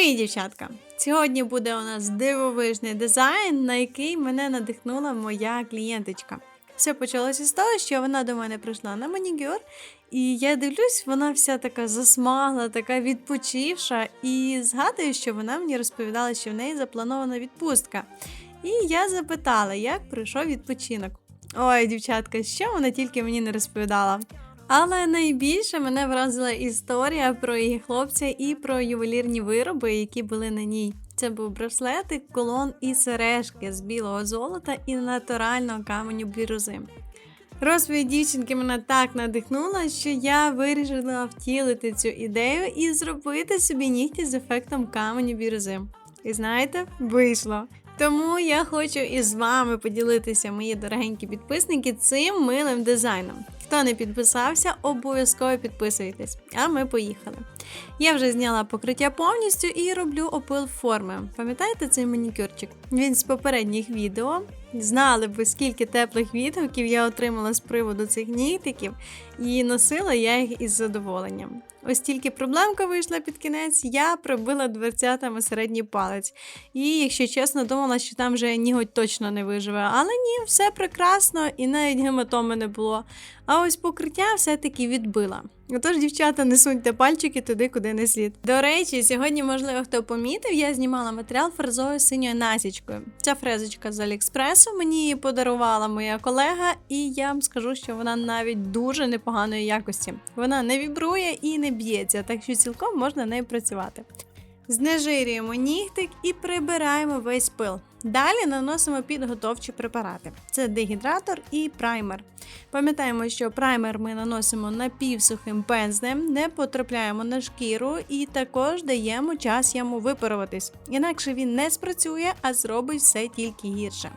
Привіт, дівчатка! Сьогодні буде у нас дивовижний дизайн, на який мене надихнула моя клієнточка. Все почалося з того, що вона до мене прийшла на манікюр, і я дивлюсь, вона вся така засмагла, така відпочивша, і згадую, що вона мені розповідала, що в неї запланована відпустка. І я запитала, як пройшов відпочинок. Ой, дівчатка, що вона тільки мені не розповідала. Але найбільше мене вразила історія про її хлопця і про ювелірні вироби, які були на ній. Це був браслетик, колон і сережки з білого золота і натурального каменю бірюзи. Розповідь дівчинки мене так надихнула, що я вирішила втілити цю ідею і зробити собі нігті з ефектом каменю бірюзи. І знаєте, вийшло. Тому я хочу із вами поділитися, мої дорогенькі підписники, цим милим дизайном. Хто не підписався, обов'язково підписуйтесь. А ми поїхали. Я вже зняла покриття повністю і роблю опил форми. Пам'ятаєте цей манікюрчик? Він з попередніх відео. Знали б скільки теплих відгуків я отримала з приводу цих нігтиків, і носила я їх із задоволенням. Ось тільки проблемка вийшла під кінець, я пробила дверцятами середній палець. І, якщо чесно, думала, що там вже ніготь точно не виживе. Але ні, все прекрасно і навіть гематоми не було. А ось покриття все-таки відбила. Отож, дівчата, не суньте пальчики туди, куди не слід. До речі, сьогодні, можливо, хто помітив, я знімала матеріал фрезою синьою насічкою. Ця фрезочка з Аліекспресу мені її подарувала моя колега, і я вам скажу, що вона навіть дуже непоганої якості. Вона не вібрує і не б'ється, так що цілком можна нею працювати. Знежирюємо нігтик і прибираємо весь пил. Далі наносимо підготовчі препарати: це дегідратор і праймер. Пам'ятаємо, що праймер ми наносимо напівсухим пензлем, не потрапляємо на шкіру і також даємо час йому випаруватись. Інакше він не спрацює, а зробить все тільки гірше.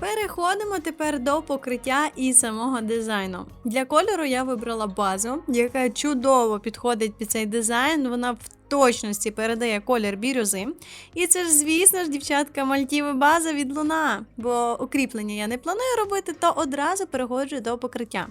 Переходимо тепер до покриття і самого дизайну. Для кольору я вибрала базу, яка чудово підходить під цей дизайн. Вона в точності передає колір бірюзи. І це ж, звісно ж, дівчатка, мальтіви база від луна. Бо укріплення я не планую робити, то одразу переходжу до покриття.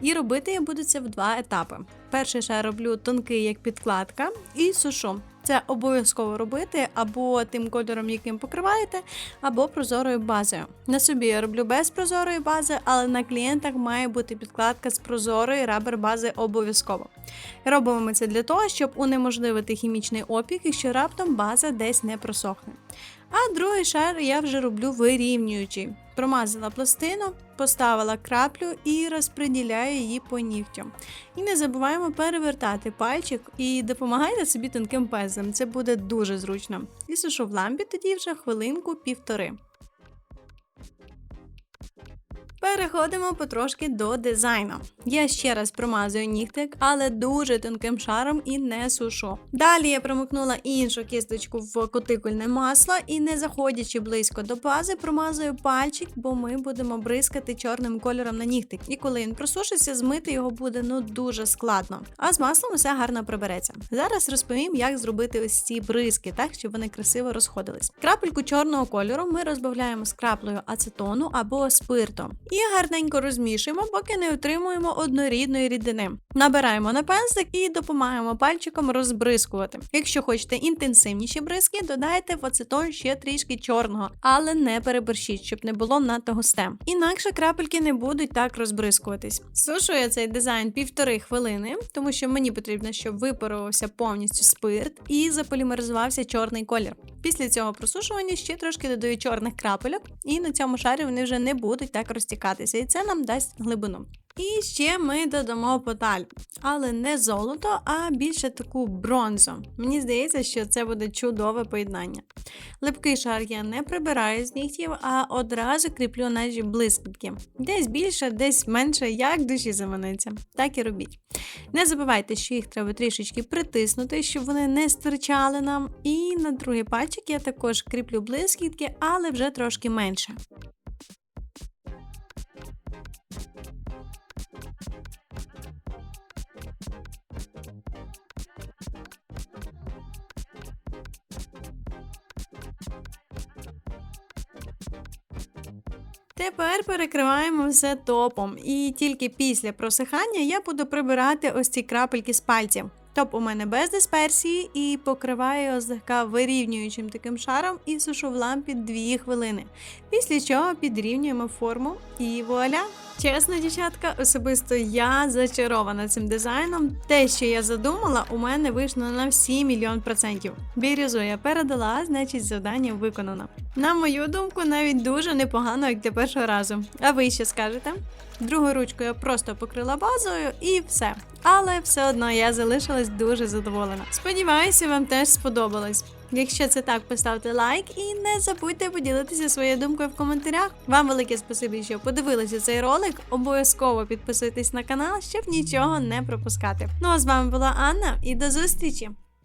І робити я буду це в два етапи. Перший шар роблю тонкий, як підкладка, і сушу. Це обов'язково робити або тим кольором, яким покриваєте, або прозорою базою. На собі я роблю без прозорої бази, але на клієнтах має бути підкладка з прозорої рабер бази обов'язково. Робимо ми це для того, щоб унеможливити хімічний опік, якщо раптом база десь не просохне. А другий шар я вже роблю вирівнюючий. Промазала пластину, поставила краплю і розподіляю її по нігтю. І не забуваємо перевертати пальчик і допомагайте собі тонким пезлем. Це буде дуже зручно. І сушу в лампі тоді вже хвилинку-півтори. Переходимо потрошки до дизайну. Я ще раз промазую нігтик, але дуже тонким шаром і не сушу. Далі я промикнула іншу кісточку в кутикульне масло і, не заходячи близько до бази, промазую пальчик, бо ми будемо бризкати чорним кольором на нігтик. І коли він просушиться, змити його буде ну дуже складно. А з маслом усе гарно прибереться. Зараз розповім, як зробити ось ці бризки, так щоб вони красиво розходились. Крапельку чорного кольору ми розбавляємо з краплею ацетону або спиртом і гарненько розмішуємо, поки не отримуємо однорідної рідини. Набираємо на пензлик і допомагаємо пальчиком розбризкувати. Якщо хочете інтенсивніші бризки, додайте в ацетон ще трішки чорного, але не переборщіть, щоб не було надто густе. Інакше крапельки не будуть так розбризкуватись. Сушу я цей дизайн півтори хвилини, тому що мені потрібно, щоб випарувався повністю спирт і заполімеризувався чорний колір. Після цього просушування ще трошки додаю чорних крапельок, і на цьому шарі вони вже не будуть так розтікатися, і це нам дасть глибину. І ще ми додамо поталь, але не золото, а більше таку бронзу. Мені здається, що це буде чудове поєднання. Липкий шар я не прибираю з нігтів, а одразу кріплю наші блискітки. Десь більше, десь менше, як душі заманеться. Так і робіть. Не забувайте, що їх треба трішечки притиснути, щоб вони не стирчали нам. І на другий пальчик я також кріплю блискітки, але вже трошки менше. Тепер перекриваємо все топом, і тільки після просихання я буду прибирати ось ці крапельки з пальців. Топ у мене без дисперсії і покриваю його злегка вирівнюючим таким шаром і сушу в лампі 2 хвилини. Після чого підрівнюємо форму і вуаля. Чесно, дівчатка, особисто я зачарована цим дизайном. Те, що я задумала, у мене вийшло на всі мільйон процентів. Бірюзу я передала, значить завдання виконано. На мою думку, навіть дуже непогано, як для першого разу. А ви що скажете? Другу ручку я просто покрила базою і все. Але все одно я залишилась дуже задоволена. Сподіваюся, вам теж сподобалось. Якщо це так, поставте лайк і не забудьте поділитися своєю думкою в коментарях. Вам велике спасибі, що подивилися цей ролик. Обов'язково підписуйтесь на канал, щоб нічого не пропускати. Ну а з вами була Анна і до зустрічі!